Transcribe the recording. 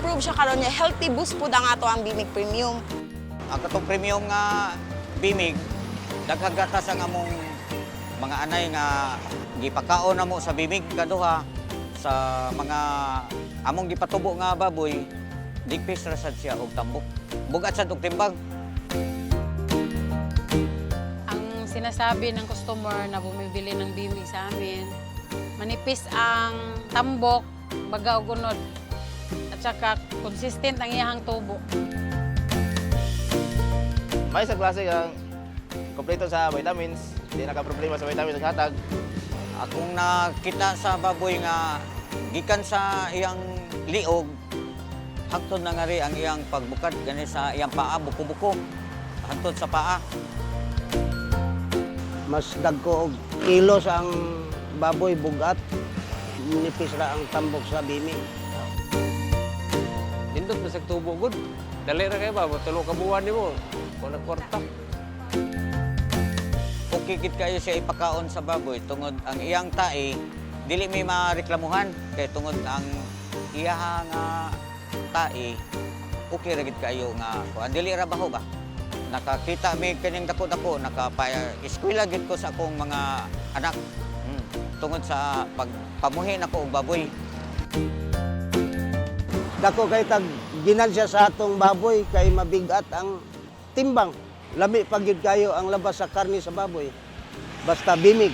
prove siya karon niya healthy boost pud ang ato ang Bimig Premium. Ang katong premium nga bimig, daghang gatas ang among mga anay nga gipakaon na mo sa bimig kaduha sa mga among gipatubo nga baboy, digpis ra sad siya og tambok. Bugat sad og timbang. Ang sinasabi ng customer na bumibili ng bimig sa amin, manipis ang tambok, baga o gunod. At saka consistent ang iyahang tubo. May sa klase ang kompleto sa vitamins, hindi naka-problema sa vitamins ng hatag. Akong nakita sa baboy nga gikan sa iyang liog hangtod na nga rin ang iyang pagbukad gani sa iyang paa buko-buko hangtod sa paa. mas dagko og kilos ang baboy bugat nipis ra ang tambok sa bimi Nindot na sa tubo good. Dali ra kayo ba? Tulo ka buwan ni mo. Kung nagkwarta. Okay gid kayo siya ipakaon sa baboy tungod ang iyang tae dili may mareklamuhan kay tungod ang iyaha nga tae okay ra kayo nga kuan dili ra baho ba nakakita mi kaning dako-dako nakapaya eskwela gid ko sa akong mga anak hmm. tungod sa pagpamuhi nako og baboy dako kay tag ginansya sa atong baboy kay mabigat ang timbang. Lami pagid kayo ang labas sa karni sa baboy. Basta bimig